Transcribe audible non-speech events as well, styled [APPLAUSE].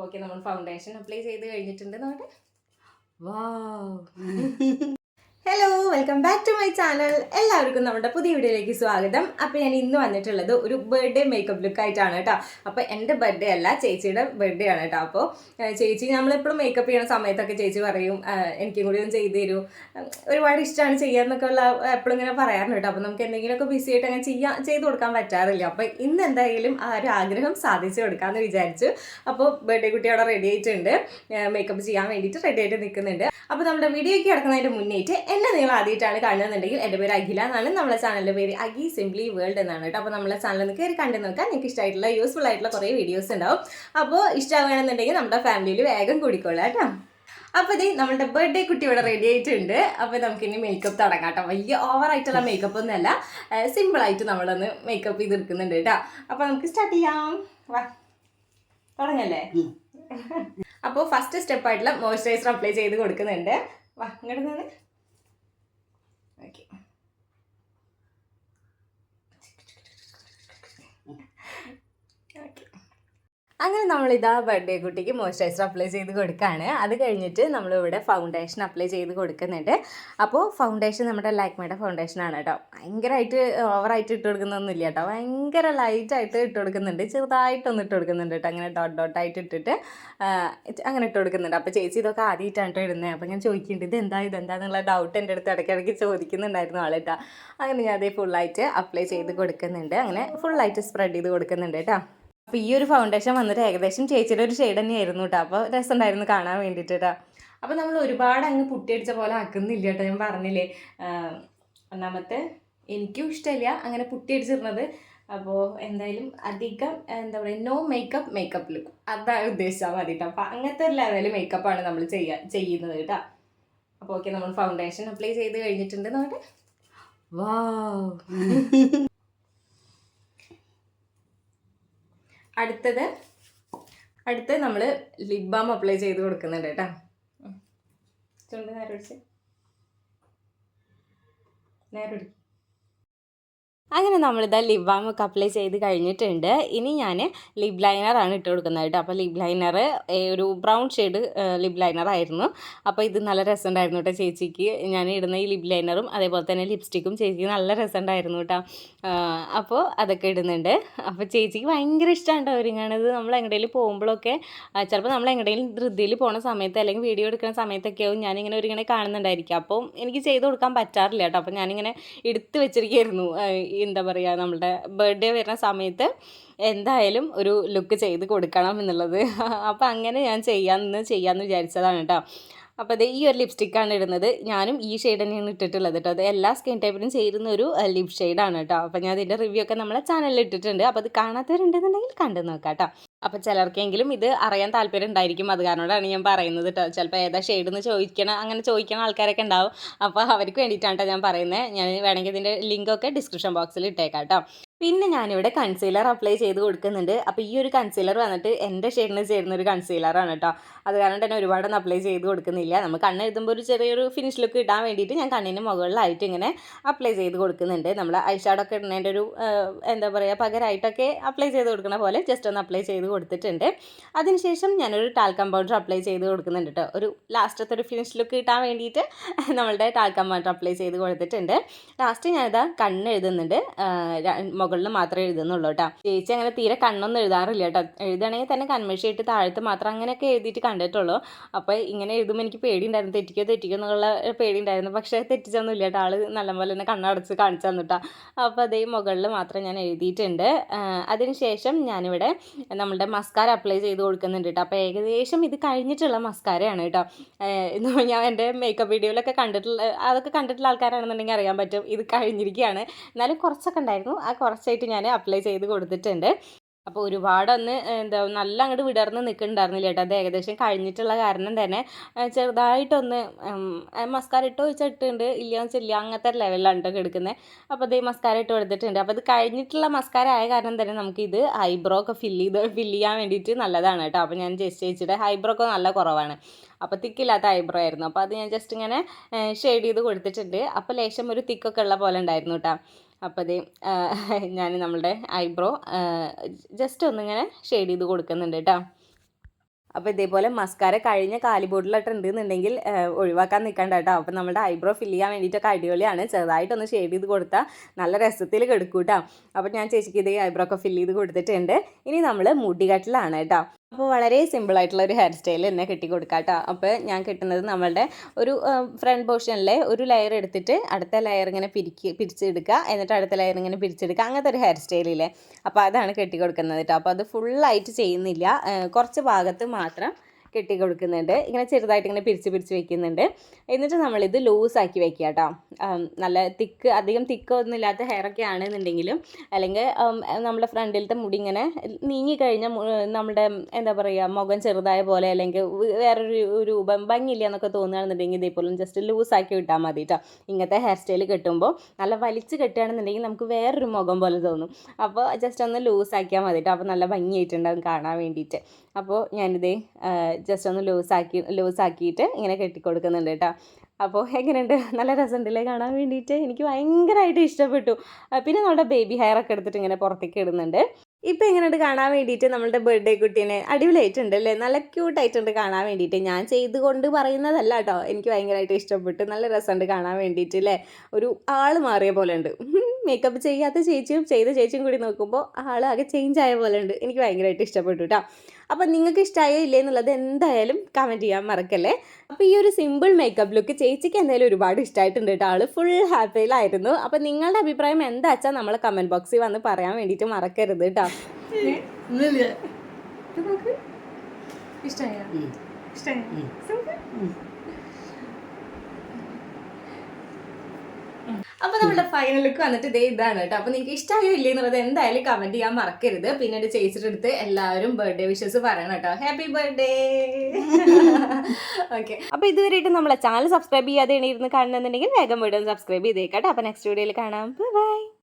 Okay നമ്മൾ foundation apply ചെയ്ത് കഴിഞ്ഞിട്ടുണ്ട് നോട്ടെ വാ hello welcome back to my channel എല്ലാവർക്കും നമ്മുടെ പുതിയ വീഡിയോയിലേക്ക് സ്വാഗതം. അപ്പോൾ ഞാൻ ഇന്ന് വന്നിട്ടുള്ളത് ഒരു ബർത്ത്ഡേ മേക്കപ്പ് ലുക്ക് ആയിട്ടാണ് കേട്ടോ. അപ്പോൾ എന്റെ ബർത്ത്ഡേ അല്ല ചേച്ചിയുടെ ബർത്ത്ഡേ ആണ് കേട്ടോ. അപ്പോൾ ചേച്ചി നമ്മളെപ്പോഴും മേക്കപ്പ് ചെയ്യുന്ന സമയത്തൊക്കെ ചേച്ചി പറയും എനിക്കും കൂടി ഒന്ന് ചെയ്ത് തരൂ. ഒരുപാട് ഇഷ്ടമാണ് ചെയ്യാന്നൊക്കെ ഉള്ള എപ്പോഴും ഇങ്ങനെ പറയാറുണ്ട് കേട്ടോ. അപ്പോൾ നമുക്ക് എന്തെങ്കിലുമൊക്കെ ബിസി ആയിട്ട് അങ്ങനെ ചെയ്യാൻ ചെയ്ത് കൊടുക്കാൻ പറ്റാറില്ല. അപ്പോൾ ഇന്ന് എന്തായാലും ആ ഒരു ആഗ്രഹം സാധിച്ചു കൊടുക്കാമെന്ന് വിചാരിച്ചു. അപ്പോൾ ബർത്ത്ഡേ കുട്ടി അവിടെ റെഡി ആയിട്ടുണ്ട്. മേക്കപ്പ് ചെയ്യാൻ വേണ്ടിയിട്ട് റെഡി ആയിട്ട് നിൽക്കുന്നുണ്ട്. അപ്പോൾ നമ്മുടെ വീഡിയോയ്ക്ക് കിടക്കുന്നതിന്റെ മുന്നേറ്റ് എന്നെ നിങ്ങൾ ആദ്യമായിട്ടാണ് കാണുന്നുണ്ടെങ്കിൽ എന്റെ പേര് അഖില എന്നാണ്. നമ്മുടെ ചാനലിന്റെ പേര് അഗി സിംപ്ലി വേൾഡ് എന്നാണ് കേട്ടോ. അപ്പോൾ നമ്മുടെ ചാനൽ ഒന്ന് കയറി കണ്ടു നോക്കാം നിങ്ങൾക്ക് ഇഷ്ടമായിട്ടുള്ള യൂസ്ഫുൾ ആയിട്ടുള്ള കുറേ വീഡിയോസ് ഉണ്ടാവും. അപ്പോൾ ഇഷ്ടമാകണമെന്നുണ്ടെങ്കിൽ നമ്മുടെ ഫാമിലിയിൽ വേഗം കൂടിക്കോളാം കേട്ടോ. അപ്പോൾ ഇതേ നമ്മുടെ ബർത്ത്ഡേ കുട്ടി ഇവിടെ റെഡി ആയിട്ടുണ്ട്. അപ്പോൾ നമുക്കിനി മേക്കപ്പ് തുടങ്ങാം കേട്ടോ. വലിയ ഓവർ ആയിട്ടുള്ള മേക്കപ്പ് ഒന്നുമല്ല സിമ്പിൾ ആയിട്ട് നമ്മളൊന്ന് മേക്കപ്പ് ചെയ്തെടുക്കുന്നുണ്ട് കേട്ടോ. അപ്പോൾ നമുക്ക് സ്റ്റാർട്ട് ചെയ്യാം. വാ. തുടങ്ങല്ലേ? അപ്പോൾ ഫസ്റ്റ് സ്റ്റെപ്പായിട്ടുള്ള മോയ്സ്ചറൈസർ അപ്ലൈ ചെയ്ത് കൊടുക്കുന്നുണ്ട്. വാ ഇങ്ങോട്ട് നിന്ന്. ഓക്കെ അങ്ങനെ നമ്മൾ നമ്മളിതാ ബർത്ത്ഡേ കുട്ടിക്ക് മോയ്സ്ചറൈസർ അപ്ലൈ ചെയ്ത് കൊടുക്കുകയാണ് അത് കഴിഞ്ഞിട്ട് നമ്മളിവിടെ ഫൗണ്ടേഷൻ അപ്ലൈ ചെയ്ത് കൊടുക്കുന്നുണ്ട്. അപ്പോൾ ഫൗണ്ടേഷൻ നമ്മുടെ ലാക്മയുടെ ഫൗണ്ടേഷൻ ആണ് കേട്ടോ. ഭയങ്കരമായിട്ട് ഓവറായിട്ട് ഇട്ട് കൊടുക്കുന്നൊന്നുമില്ല കേട്ടോ. ഭയങ്കര ലൈറ്റായിട്ട് ഇട്ട് കൊടുക്കുന്നുണ്ട്. ചെറുതായിട്ടൊന്ന് ഇട്ട് കൊടുക്കുന്നുണ്ട് കേട്ടോ. അങ്ങനെ ഡോട്ട് ഡോട്ടായിട്ട് ഇട്ടിട്ട് അങ്ങനെ ഇട്ട് കൊടുക്കുന്നുണ്ട്. അപ്പോൾ ചേച്ചി ഇതൊക്കെ ആദ്യമായിട്ടാണ് ഇടുന്നത് അപ്പോൾ ഞാൻ ചോദിക്കുന്നുണ്ട് ഇത് എന്താ ഇത് എന്താന്നുള്ള ഡൗട്ട് എന്റെ അടുത്ത് ഇടയ്ക്കിടയ്ക്ക് ചോദിക്കുന്നുണ്ടായിരുന്നു ആളേട്ടാ അങ്ങനെ ഞാൻ അതേ ഫുള്ളായിട്ട് അപ്ലൈ ചെയ്ത് കൊടുക്കുന്നുണ്ട്. അങ്ങനെ ഫുള്ളായിട്ട് സ്പ്രെഡ് ചെയ്ത് കൊടുക്കുന്നുണ്ട് കേട്ടോ. അപ്പോൾ ഈ ഒരു ഫൗണ്ടേഷൻ വന്നിട്ട് ഏകദേശം ചേച്ചിയുടെ ഒരു ഷെയ്ഡ് തന്നെയായിരുന്നു കേട്ടോ അപ്പോൾ രസമുണ്ടായിരുന്നു കാണാൻ വേണ്ടിയിട്ട് കേട്ടോ അപ്പോൾ നമ്മൾ ഒരുപാട് അങ്ങ് പുട്ടിയടിച്ച പോലെ ആക്കുന്നില്ല കേട്ടോ ഞാൻ പറഞ്ഞില്ലേ. ഒന്നാമത്തെ എനിക്കും ഇഷ്ടമില്ല അങ്ങനെ പുട്ടിയടിച്ചിരുന്നത്. അപ്പോൾ എന്തായാലും അധികം എന്താ പറയുക നോ മേക്കപ്പ് മേക്കപ്പ് ലുക്ക് അതാണ് ഉദ്ദേശിച്ചാൽ മതി കേട്ടോ അപ്പോൾ അങ്ങനത്തെ ഒരു ലെവൽ മേക്കപ്പാണ് നമ്മൾ ചെയ്യാ ചെയ്യുന്നത് കേട്ടോ അപ്പോൾ ഓക്കെ നമ്മൾ ഫൗണ്ടേഷൻ അപ്ലൈ ചെയ്ത് കഴിഞ്ഞിട്ടുണ്ട്. നോട്ടെ വാ അടുത്തത് അടുത്ത് നമ്മൾ ലിപ് ബാം അപ്ലൈ ചെയ്ത് കൊടുക്കുന്നുണ്ട് കേട്ടോ. ചുണ്ട് നേരെ നേരെ അങ്ങനെ നമ്മളിതാ ലിപ് ബാം ഒക്കെ അപ്ലൈ ചെയ്ത് കഴിഞ്ഞിട്ടുണ്ട്. ഇനി ഞാൻ ലിപ് ലൈനറാണ് ഇട്ട് കൊടുക്കുന്നത് അപ്പോൾ ലിപ് ലൈനർ ഒരു ബ്രൗൺ ഷെയ്ഡ് ലിപ് ലൈനർ ആയിരുന്നു. അപ്പോൾ ഇത് നല്ല രസമുണ്ടായിരുന്നു കേട്ടോ ചേച്ചിക്ക്. ഞാൻ ഇടുന്ന ഈ ലിപ് ലൈനറും അതേപോലെ തന്നെ ലിപ്സ്റ്റിക്കും ചേച്ചിക്ക് നല്ല രസമുണ്ടായിരുന്നു കേട്ടോ. അപ്പോൾ അതൊക്കെ ഇടുന്നുണ്ട്. അപ്പോൾ ചേച്ചിക്ക് ഭയങ്കര ഇഷ്ടമാണ് കേട്ടോ ഒരുങ്ങണത് നമ്മൾ എങ്ങടെയും പോകുമ്പോഴൊക്കെ ചിലപ്പോൾ നമ്മൾ എങ്ങടെയും ധൃതിയിൽ പോണ സമയത്ത് അല്ലെങ്കിൽ വീഡിയോ എടുക്കുന്ന സമയത്തൊക്കെയാവും ഞാനിങ്ങനെ ഒരുങ്ങനെ കാണുന്നുണ്ടായിരിക്കും. അപ്പോൾ എനിക്ക് ചെയ്ത് കൊടുക്കാൻ പറ്റാറില്ല കേട്ടോ. അപ്പോൾ ഞാനിങ്ങനെ എടുത്ത് വെച്ചിരിക്കുകയായിരുന്നു എന്താ പറയുക നമ്മുടെ ബർത്ത്ഡേ വരുന്ന സമയത്ത് എന്തായാലും ഒരു ലുക്ക് ചെയ്ത് കൊടുക്കണം എന്നുള്ളത്. [LAUGHS] അപ്പോൾ അങ്ങനെ ഞാൻ ചെയ്യാമെന്ന് ചെയ്യാമെന്ന് വിചാരിച്ചതാണ് കേട്ടോ അപ്പോൾ അത് ഈ ഒരു ലിപ്സ്റ്റിക്കാണ് ഇടുന്നത്. ഞാനും ഈ ഷെയ്ഡ് തന്നെയാണ് ഇട്ടിട്ടുള്ളത് കേട്ടോ അത് എല്ലാ സ്കിൻ ടൈപ്പിനും ചേരുന്ന ഒരു ലിപ് ഷെയ്ഡാണ് കേട്ടോ അപ്പോൾ ഞാൻ അതിന്റെ റിവ്യൂ ഒക്കെ നമ്മളെ ചാനലിൽ ഇട്ടിട്ടുണ്ട്. അപ്പോൾ അത് കാണാത്തവരുണ്ടെന്നുണ്ടെങ്കിൽ കണ്ടു നോക്കാം കേട്ടോ അപ്പോൾ ചിലർക്കെങ്കിലും ഇത് അറിയാൻ താല്പര്യം ഉണ്ടായിരിക്കും. അത് കാരണമാണ് ഞാൻ പറയുന്നത് കേട്ടോ ചിലപ്പോൾ ഏതാ ഷെയ്ഡ് എന്ന് ചോദിക്കണം അങ്ങനെ ചോദിക്കുന്ന ആൾക്കാരൊക്കെ ഉണ്ടാവും. അപ്പോൾ അവർക്ക് വേണ്ടിയിട്ടാണ് ഞാൻ പറയുന്നത് ഞാൻ വേണമെങ്കിൽ ഇതിന്റെ ലിങ്കൊക്കെ ഡിസ്ക്രിപ്ഷൻ ബോക്സിൽ ഇട്ടേക്കാം കേട്ടോ പിന്നെ ഞാനിവിടെ കൺസീലർ അപ്ലൈ ചെയ്ത് കൊടുക്കുന്നുണ്ട്. അപ്പോൾ ഈ ഒരു കൺസീലർ വന്നിട്ട് എന്റെ ഷെയ്ഡിന് ചേരുന്ന ഒരു കൺസീലറാണ് കേട്ടോ അത് കാരണം തന്നെ ഒരുപാടൊന്നും അപ്ലൈ ചെയ്ത് കൊടുക്കുന്നില്ല. നമ്മൾ കണ്ണ് എഴുതുമ്പോൾ ഒരു ചെറിയൊരു ഫിനിഷ് ലുക്ക് ഇടാൻ വേണ്ടിയിട്ട് ഞാൻ കണ്ണിന് മുകളിലായിട്ട് ഇങ്ങനെ അപ്ലൈ ചെയ്ത് കൊടുക്കുന്നുണ്ട്. നമ്മൾ ഐഷാഡൊക്കെ ഇടുന്നതിന്റെ ഒരു എന്താ പറയുക പകരമായിട്ടൊക്കെ അപ്ലൈ ചെയ്ത് കൊടുക്കുന്ന പോലെ ജസ്റ്റ് ഒന്ന് അപ്ലൈ ചെയ്ത് കൊടുത്തിട്ടുണ്ട്. അതിനുശേഷം ഞാനൊരു ടാൽക്കം പൗഡർ അപ്ലൈ ചെയ്ത് കൊടുക്കുന്നുണ്ട് കേട്ടോ ഒരു ലാസ്റ്റത്തെ ഒരു ഫിനിഷ് ലുക്ക് കിട്ടാൻ വേണ്ടിയിട്ട് നമ്മളുടെ ടാൽക്കം പൗഡർ അപ്ലൈ ചെയ്ത് കൊടുത്തിട്ടുണ്ട്. ലാസ്റ്റ് ഞാനിതാ കണ്ണ് മുകളിൽ മാത്രമേ എഴുതുന്നുള്ളൂ കേട്ടോ. ചേച്ചി അങ്ങനെ തീരെ കണ്ണൊന്നും എഴുതാറില്ല കേട്ടോ. എഴുതണമെങ്കിൽ തന്നെ കൺമഷി ഇട്ട് താഴത്ത് മാത്രം അങ്ങനെയൊക്കെ എഴുതിയിട്ട് കണ്ടിട്ടുള്ളൂ. അപ്പോൾ ഇങ്ങനെ എഴുതുമ്പോൾ എനിക്ക് പേടിയുണ്ടായിരുന്നു. തെറ്റിക്കോ തെറ്റിക്കോ എന്നുള്ള പേടിയുണ്ടായിരുന്നു. പക്ഷേ തെറ്റിച്ചൊന്നും ഇല്ല കേട്ടോ. ആൾ നല്ലപോലെ തന്നെ കണ്ണടച്ച് കാണിച്ചു തന്നിട്ടാ അപ്പോൾ അതേ മുകളിൽ മാത്രം ഞാൻ എഴുതിയിട്ടുണ്ട്. അതിനുശേഷം ഞാനിവിടെ നമ്മളുടെ മസ്കാര അപ്ലൈ ചെയ്ത് കൊടുക്കുന്നുണ്ട് കേട്ടോ. അപ്പോൾ ഏകദേശം ഇത് കഴിഞ്ഞിട്ടുള്ള മസ്കാരയാണ് കേട്ടോ. ഞാൻ എന്റെ മേക്കപ്പ് വീഡിയോയിലൊക്കെ കണ്ടിട്ടുള്ള അതൊക്കെ കണ്ടിട്ടുള്ള ആൾക്കാരാണെന്നുണ്ടെങ്കിൽ അറിയാൻ പറ്റും. ഇത് കഴിഞ്ഞിരിക്കുകയാണ്. എന്നാലും കുറച്ചൊക്കെ ഉണ്ടായിരുന്നു. ആ കുറച്ചായിട്ട് ഞാൻ അപ്ലൈ ചെയ്ത് കൊടുത്തിട്ടുണ്ട്. അപ്പോൾ ഒരുപാടൊന്ന് എന്താ നല്ല അങ്ങോട്ട് വിടർന്ന് നിൽക്കുന്നുണ്ടായിരുന്നില്ല കേട്ടോ അത് ഏകദേശം കഴിഞ്ഞിട്ടുള്ള കാരണം തന്നെ ചെറുതായിട്ടൊന്ന് മസ്കാര ഇട്ട് ചോദിച്ചാൽ ഇട്ടുണ്ട് ഇല്ലയെന്ന് വെച്ചാൽ ഇല്ല അങ്ങനത്തെ ലെവലിലാണ് കേട്ടോ എടുക്കുന്നത് അപ്പോൾ അതേ മസ്കാര ഇട്ട് കൊടുത്തിട്ടുണ്ട്. അപ്പോൾ അത് കഴിഞ്ഞിട്ടുള്ള മസ്കാര ആയ കാരണം തന്നെ നമുക്കിത് ഐബ്രോ ഒക്കെ ഫില്ല് ചെയ്ത് ഫില്ല് ചെയ്യാൻ വേണ്ടിയിട്ട് നല്ലതാണ് കേട്ടോ അപ്പോൾ ഞാൻ ജസ്റ്റ് ചേച്ചിയുടെ ഐബ്രോ ഒക്കെ നല്ല കുറവാണ്. അപ്പോൾ തിക്കില്ലാത്ത ഐബ്രോ ആയിരുന്നു. അപ്പോൾ അത് ഞാൻ ജസ്റ്റ് ഇങ്ങനെ ഷെയ്ഡ് ചെയ്ത് കൊടുത്തിട്ടുണ്ട്. അപ്പോൾ ലേശം ഒരു തിക്കൊക്കെ ഉള്ള പോലെ ഉണ്ടായിരുന്നു കേട്ടോ അപ്പോൾ അതേ ഞാൻ നമ്മളുടെ ഐബ്രോ ജസ്റ്റ് ഒന്നിങ്ങനെ ഷെയ്ഡ് ചെയ്ത് കൊടുക്കുന്നുണ്ട് കേട്ടോ അപ്പോൾ ഇതേപോലെ മസ്കാര കഴിഞ്ഞ കാലിബോർഡിലായിട്ട് ഉണ്ടെന്നുണ്ടെങ്കിൽ ഒഴിവാക്കാൻ നിൽക്കണ്ട കേട്ടോ അപ്പോൾ നമ്മുടെ ഐബ്രോ ഫില്ല് ചെയ്യാൻ വേണ്ടിയിട്ടൊക്കെ അടിപൊളിയാണ്. ചെറുതായിട്ടൊന്ന് ഷെയ്ഡ് ചെയ്ത് കൊടുത്താൽ നല്ല രസത്തിൽ കെടുക്കും കേട്ടോ അപ്പോൾ ഞാൻ ചേച്ചിക്ക് ഇതേ ഐബ്രോ ഒക്കെ ഫില്ല് ചെയ്ത് കൊടുത്തിട്ടുണ്ട്. ഇനി നമ്മൾ മുടികട്ടിലാണ് കേട്ടോ അപ്പോൾ വളരെ സിമ്പിളായിട്ടുള്ള ഒരു ഹെയർ സ്റ്റൈൽ തന്നെ കെട്ടി കൊടുക്കാം കേട്ടോ അപ്പോൾ ഞാൻ കിട്ടുന്നത് നമ്മളുടെ ഒരു ഫ്രണ്ട് പോർഷനിലെ ഒരു ലെയർ എടുത്തിട്ട് അടുത്ത ലെയർ ഇങ്ങനെ പിരിക്ക് പിരിച്ചെടുക്കുക. എന്നിട്ട് അടുത്ത ലെയർ ഇങ്ങനെ പിരിച്ചെടുക്കുക. അങ്ങനത്തെ ഒരു ഹെയർ സ്റ്റൈലില്ലേ അപ്പോൾ അതാണ് കെട്ടി കൊടുക്കുന്നത് കേട്ടോ അപ്പോൾ അത് ഫുള്ളായിട്ട് ചെയ്യുന്നില്ല. കുറച്ച് ഭാഗത്ത് മാത്രം കെട്ടി കൊടുക്കുന്നുണ്ട് ഇങ്ങനെ ചെറുതായിട്ട് ഇങ്ങനെ പിരിച്ച് പിരിച്ച് വെക്കുന്നുണ്ട്. എന്നിട്ട് നമ്മളിത് ലൂസാക്കി വെക്കുക കേട്ടോ. നല്ല തിക്ക് അധികം തിക്കൊന്നും ഇല്ലാത്ത ഹെയറൊക്കെ ആണെന്നുണ്ടെങ്കിലും അല്ലെങ്കിൽ നമ്മുടെ ഫ്രണ്ടിലത്തെ മുടി ഇങ്ങനെ നീങ്ങിക്കഴിഞ്ഞാൽ നമ്മുടെ എന്താ പറയുക മുഖം ചെറുതായ പോലെ അല്ലെങ്കിൽ വേറൊരു രൂപം ഭംഗിയില്ല എന്നൊക്കെ തോന്നുകയാണെന്നുണ്ടെങ്കിൽ ഇതേപോലെ ജസ്റ്റ് ലൂസാക്കി വിട്ടാൽ മതി കേട്ടോ. ഇങ്ങനത്തെ ഹെയർ സ്റ്റൈൽ കെട്ടുമ്പോൾ നല്ല വലിച്ച് കെട്ടുകയാണെന്നുണ്ടെങ്കിൽ നമുക്ക് വേറൊരു മുഖം പോലെ തോന്നും. അപ്പോൾ ജസ്റ്റ് ഒന്ന് ലൂസാക്കിയാൽ മതി കേട്ടോ. അപ്പോൾ നല്ല ഭംഗിയായിട്ടുണ്ടാവും കാണാൻ വേണ്ടിയിട്ട്. അപ്പോൾ ഞാനിത് ജസ്റ്റ് ഒന്ന് ലൂസാക്കി ലൂസാക്കിയിട്ട് ഇങ്ങനെ കെട്ടിക്കൊടുക്കുന്നുണ്ട് കേട്ടോ. അപ്പോൾ എങ്ങനെയുണ്ട്? നല്ല രസമുണ്ടല്ലേ കാണാൻ വേണ്ടിയിട്ട്? എനിക്ക് ഭയങ്കരമായിട്ട് ഇഷ്ടപ്പെട്ടു. പിന്നെ നമ്മുടെ ബേബി ഹെയർ ഒക്കെ എടുത്തിട്ട് ഇങ്ങനെ പുറത്തേക്ക് ഇടുന്നുണ്ട്. ഇപ്പം എങ്ങനെയുണ്ട് കാണാൻ വേണ്ടിയിട്ട്? നമ്മുടെ ബർത്ത്ഡേ കുട്ടീനെ അടിപൊളിയായിട്ടുണ്ട് അല്ലേ? നല്ല ക്യൂട്ടായിട്ടുണ്ട് കാണാൻ വേണ്ടിയിട്ട്. ഞാൻ ചെയ്തുകൊണ്ട് പറയുന്നതല്ല കേട്ടോ. എനിക്ക് ഭയങ്കരമായിട്ട് ഇഷ്ടപ്പെട്ടു. നല്ല രസമുണ്ട് കാണാൻ വേണ്ടിയിട്ട് അല്ലേ? ഒരു ആൾ മാറിയ പോലെ ഉണ്ട്. മേക്കപ്പ് ചെയ്യാത്ത ചേച്ചിയും ചെയ്ത ചേച്ചിയും കൂടി നോക്കുമ്പോൾ ആൾ ആകെ ചേഞ്ച് ആയ പോലെ ഉണ്ട്. എനിക്ക് ഭയങ്കരമായിട്ട് ഇഷ്ടപ്പെട്ടു കേട്ടോ അപ്പം നിങ്ങൾക്ക് ഇഷ്ടമായോ ഇല്ലേ എന്നുള്ളത് എന്തായാലും കമന്റ് ചെയ്യാൻ മറക്കല്ലേ. അപ്പോൾ ഈ ഒരു സിമ്പിൾ മേക്കപ്പ് ലുക്ക് ചേച്ചിക്ക് എന്തായാലും ഒരുപാട് ഇഷ്ടമായിട്ടുണ്ട് കേട്ടോ ആൾ ഫുൾ ഹാപ്പിയിലായിരുന്നു അപ്പം നിങ്ങളുടെ അഭിപ്രായം എന്താ വെച്ചാൽ നമ്മൾ കമന്റ് ബോക്സിൽ വന്ന് പറയാൻ വേണ്ടിയിട്ട് മറക്കരുത് കേട്ടോ ഇഷ്ടമായ? ഇഷ്ടമായ? അപ്പോൾ നമ്മുടെ ഫൈനൽ ലുക്ക് വന്നിട്ട് ഇതേ ഇതാണ് കേട്ടോ. അപ്പൊ നിങ്ങൾക്ക് ഇഷ്ടമായോ ഇല്ലേ എന്നുള്ളത് എന്തായാലും കമന്റ് ചെയ്യാൻ മറക്കരുത്. പിന്നീട് ചേച്ചിയുടെ അടുത്ത് എല്ലാവരും ബർത്ത്ഡേ വിഷസ് പറയണം കേട്ടോ. ഹാപ്പി ബർത്ത്ഡേ ഓക്കെ അപ്പൊ ഇതുവരെയായിട്ട് നമ്മളെ ചാനൽ സബ്സ്ക്രൈബ് ചെയ്യാതെ ഇരുന്ന് കാണുന്നുണ്ടെങ്കിൽ വേഗം വീഡിയോ സബ്സ്ക്രൈബ് ചെയ്തേക്കാട്ടോ അപ്പൊ നെക്സ്റ്റ് വീഡിയോയിൽ കാണാം. ബൈ